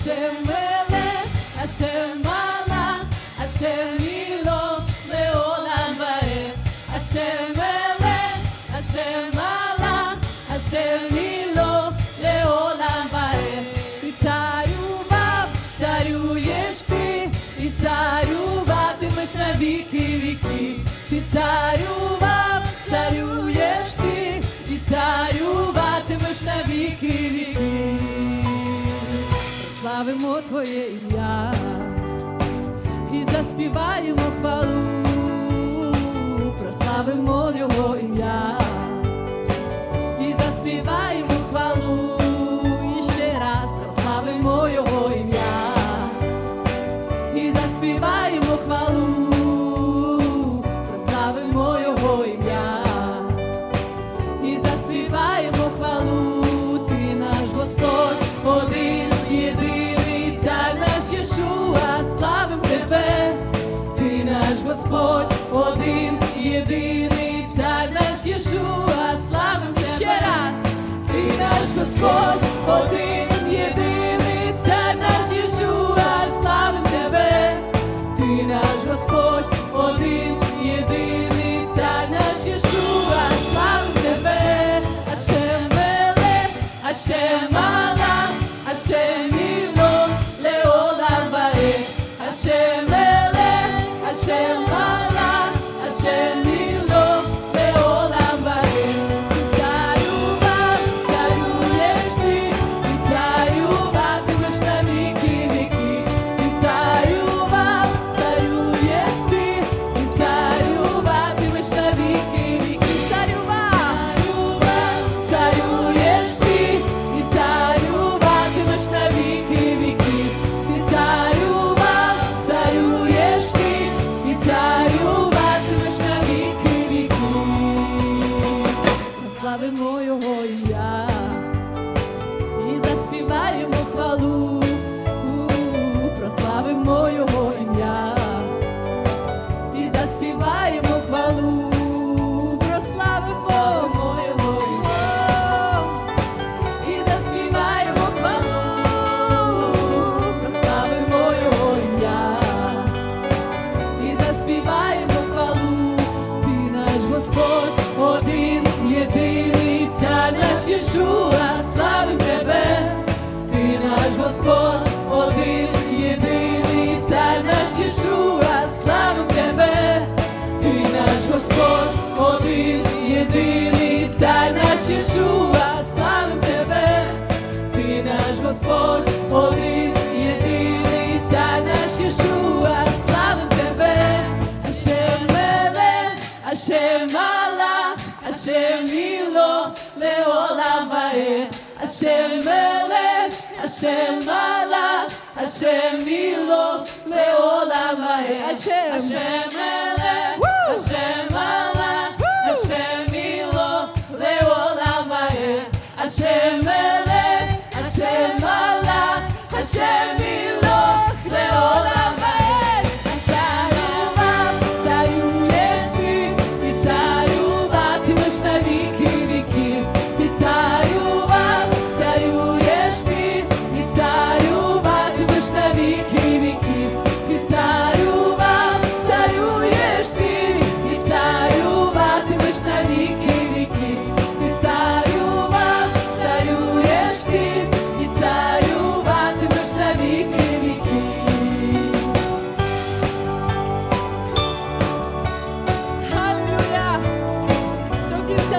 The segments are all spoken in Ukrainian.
Ашем Мелех, Ашем Малach, Ашем Milo, Leolam Vaed. Ашем Мелех, Ашем Малach, Ашем Milo, Leolam Vaed. Ти царював, царюєш ти, і царюватимеш на віки віки. Ти царював, царюєш ти, і царюватимеш на віки віки. Прославимо Твоє ім'я і заспіваємо хвалу, прославимо Його ім'я і заспіваємо Мелех, Ашем Hashem Milo, Leolam Леолам Ваед,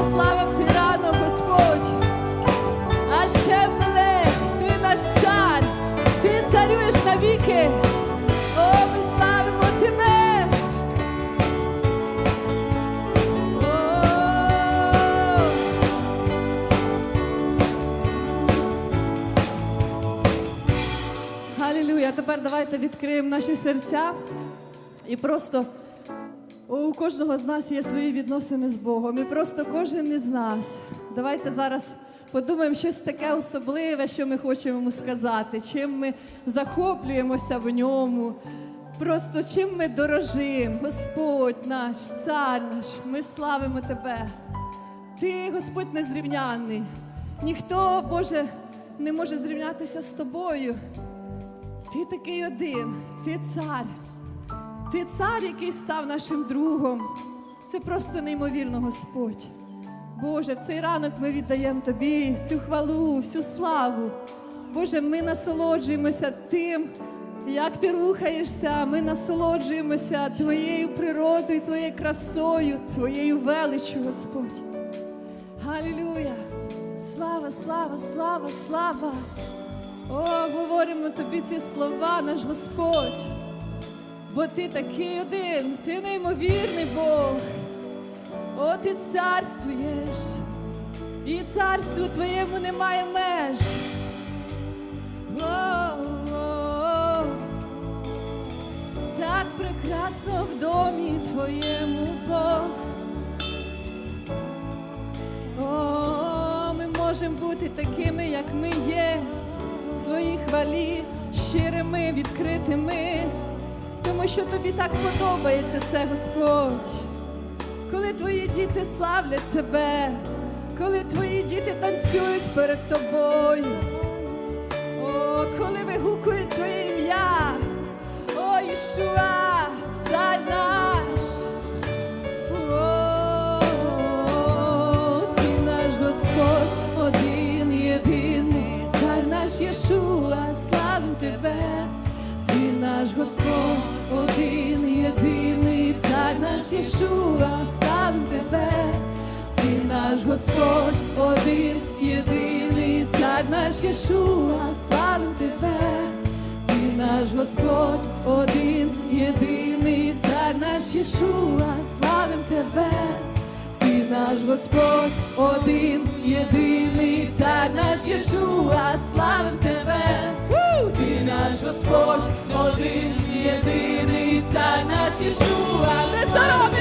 Вся слава в цей ранок, Господь! А ще Мелех, ти наш цар, ти царюєш навіки. О, ми славимо тебе! О! Аллилуйя! Тепер давайте відкриємо наші серця і просто у кожного з нас є свої відносини з Богом. І просто кожен із нас. Давайте зараз подумаємо щось таке особливе, що ми хочемо йому сказати, чим ми захоплюємося в ньому. Просто чим ми дорожимо, Господь наш, цар наш, ми славимо Тебе. Ти, Господь, незрівнянний. Ніхто, Боже, не може зрівнятися з тобою. Ти такий один, ти цар. Ти цар, який став нашим другом. Це просто неймовірно, Господь. Боже, в цей ранок ми віддаємо Тобі всю хвалу, всю славу. Боже, ми насолоджуємося тим, як ти рухаєшся. Ми насолоджуємося Твоєю природою, Твоєю красою, Твоєю величчю, Господь. Халілюя! Слава, слава, слава, слава! О, говоримо тобі ці слова, наш Господь. Бо ти такий один, ти неймовірний Бог. О, ти царствуєш, і царству твоєму немає меж. О, о, так прекрасно в домі твоєму Бог. О, ми можемо бути такими, як ми є, в своїй хвалі, щирими, відкритими, тому що тобі так подобається це, Господь. Коли твої діти славлять тебе, коли твої діти танцюють перед тобою, о, коли вигукують твоє ім'я, о, Ішуа, цар наш. О, ти наш Господь, один єдиний, цар наш Єшуа, Єшуа, славим тебе, ти наш Господь, один єдиний, цар наш Єшуа, славим тебе. Ти наш Господь, один єдиний, цар наш Єшуа, славим тебе. Ти наш Господь, один єдиний, цар наш Єшуа, славим тебе. Ти наш Господь, один єдиний, цар наш Єшуа, не